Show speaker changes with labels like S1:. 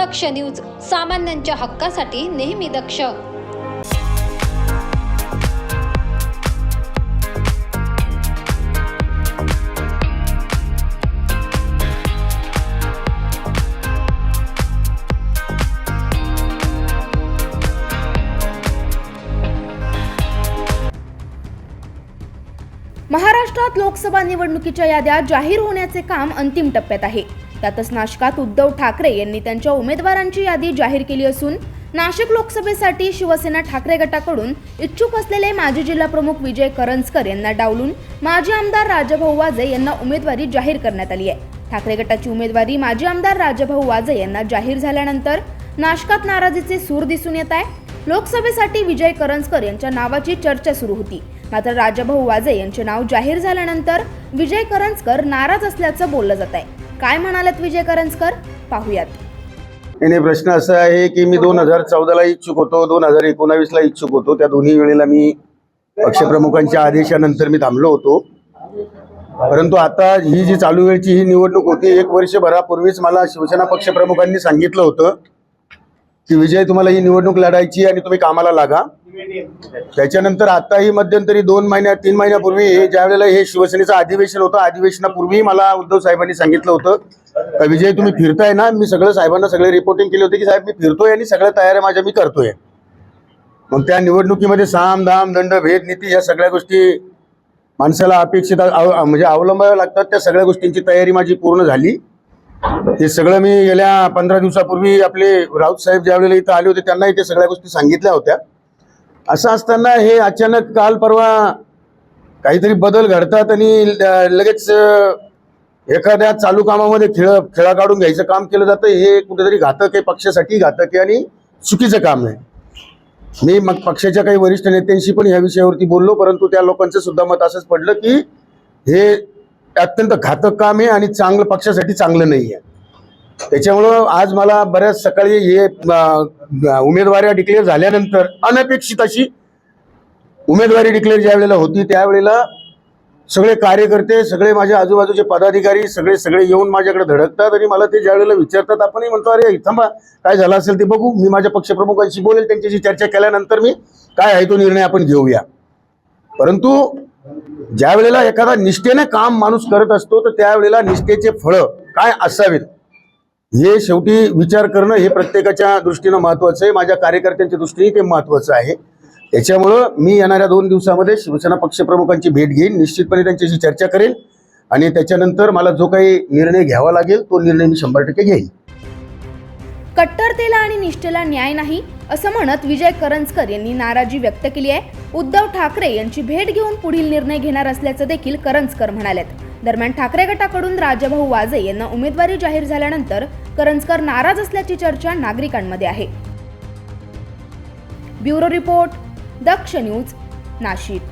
S1: दक्ष news सामान्यांच्या हक्कासाठी नेहमी दक्ष.
S2: महाराष्ट्रात लोकसभा निवडणुकीच्या याद्या जाहीर होण्याचे काम अंतिम टप्प्यात आहे. त्यातच नाशकात उद्धव ठाकरे यांनी त्यांच्या उमेदवारांची यादी जाहीर केली असून नाशिक लोकसभेसाठी शिवसेना ठाकरे गटाकडून इच्छुक असलेले माजी जिल्हाप्रमुख विजय करंजकर यांना डावलून माजी आमदार राजाभाऊ वाजे यांना उमेदवारी जाहीर करण्यात आली आहे. ठाकरे गटाची उमेदवारी माजी आमदार राजभाऊ वाजे यांना जाहीर झाल्यानंतर नाशकात नाराजीचे सूर दिसून येत आहे. लोकसभेसाठी विजय करंजकर यांच्या नावाची चर्चा सुरू होती. मात्र राजाभाऊ वाजे यांचे नाव जाहीर झाल्यानंतर विजय करंजकर नाराज असल्याचं बोललं जात आहे. काय म्हणालात विजय करंजकर पाहूयात
S3: नाही प्रश्न असा आहे की मी दोन हजार चौदाला इच्छुक होतो दोन हजार एकोणावीसला इच्छुक होतो. त्या दोन्ही वेळेला मी पक्षप्रमुखांच्या आदेशानंतर मी थांबलो होतो. परंतु आता ही जी चालू वेळची ही निवडणूक होती एक वर्षभरापूर्वीच मला शिवसेना पक्षप्रमुखांनी सांगितलं होतं की विजय तुम्हाला ही निवडणूक लढायची आणि तुम्ही कामाला लागा. त्याच्यानंतर आताही मध्यंतरी दोन महिन्या तीन महिन्यापूर्वी ज्या वेळेला हे शिवसेनेचं अधिवेशन होतं अधिवेशनापूर्वी मला उद्धव साहेबांनी सांगितलं होतं विजय तुम्ही फिरताय ना? मी सगळं साहेबांना सगळे रिपोर्टिंग केली होती की साहेब मी फिरतोय आणि सगळ्या तयाऱ्या माझ्या मी करतोय. मग त्या निवडणुकीमध्ये साम दाम दंड भेद नीती या सगळ्या गोष्टी माणसाला अपेक्षित म्हणजे अवलंबाव्या लागतात. त्या सगळ्या गोष्टींची तयारी माझी पूर्ण झाली. हे सगळं मी गेल्या पंधरा दिवसापूर्वी आपले राऊत साहेब ज्यावेळेला इथं आले होते त्यांनाही ते सगळ्या गोष्टी सांगितल्या होत्या. असं असताना हे अचानक काल परवा काहीतरी बदल घडतात आणि ल- लगेच एखाद्या चालू कामामध्ये खेळ खेळा काढून घ्यायचं काम केलं जातं हे कुठेतरी घातक आहे पक्षासाठी घातक आहे आणि चुकीचं काम आहे. मी मग पक्षाच्या काही वरिष्ठ नेत्यांशी पण ह्या विषयावरती बोललो परंतु त्या लोकांचं सुद्धा मत असंच पडलं की हे अत्यंत घातक काम आहे आणि चांगलं पक्षासाठी चांगलं नाही आहे त्याच्यामुळं आज मला बऱ्याच सकाळी हे उमेदवारी उमेदवाऱ्या डिक्लेअर झाल्यानंतर अनपेक्षित अशी उमेदवारी डिक्लेअर ज्या वेळेला होती त्यावेळेला सगळे कार्यकर्ते सगळे माझ्या आजूबाजूचे पदाधिकारी सगळे सगळे येऊन माझ्याकडे धडकतात आणि मला ते ज्या वेळेला विचारतात आपणही म्हणतो अरे थांबा काय झालं असेल ते बघू. मी माझ्या पक्षप्रमुखांशी बोलेल त्यांच्याशी चर्चा केल्यानंतर मी काय आहे तो निर्णय आपण घेऊया. परंतु ज्या वेळेला एखादा निष्ठेने काम माणूस करत असतो तर त्यावेळेला निष्ठेचे फळं काय असावेत? हे शेवटी विचार करणं हे प्रत्येकाच्या दृष्टीनं महत्वाचं आहे. माझ्या कार्यकर्त्यांच्या दृष्टीने ते महत्वाचं आहे. त्याच्यामुळं मी येणाऱ्या दोन दिवसामध्ये शिवसेना पक्षप्रमुखांची भेट घेईन. निश्चितपणे त्यांच्याशी चर्चा करेन. आणि त्याच्यानंतर मला जो काही निर्णय घ्यावा लागेल तो निर्णय मी शंभर टक्के घेईन.
S2: कट्टरतेला आणि निष्ठेला न्याय नाही असं म्हणत विजय करंजकर यांनी नाराजी व्यक्त केली आहे. उद्धव ठाकरे यांची भेट घेऊन पुढील निर्णय घेणार असल्याचं देखील करंजकर म्हणालेत. दरम्यान ठाकरे गटाकडून राजाभाऊ वाजे यांना उमेदवारी जाहीर झाल्यानंतर करंजकर नाराज असल्याची चर्चा नागरिकांमध्ये आहे. Bureau report Daksh news Nashik.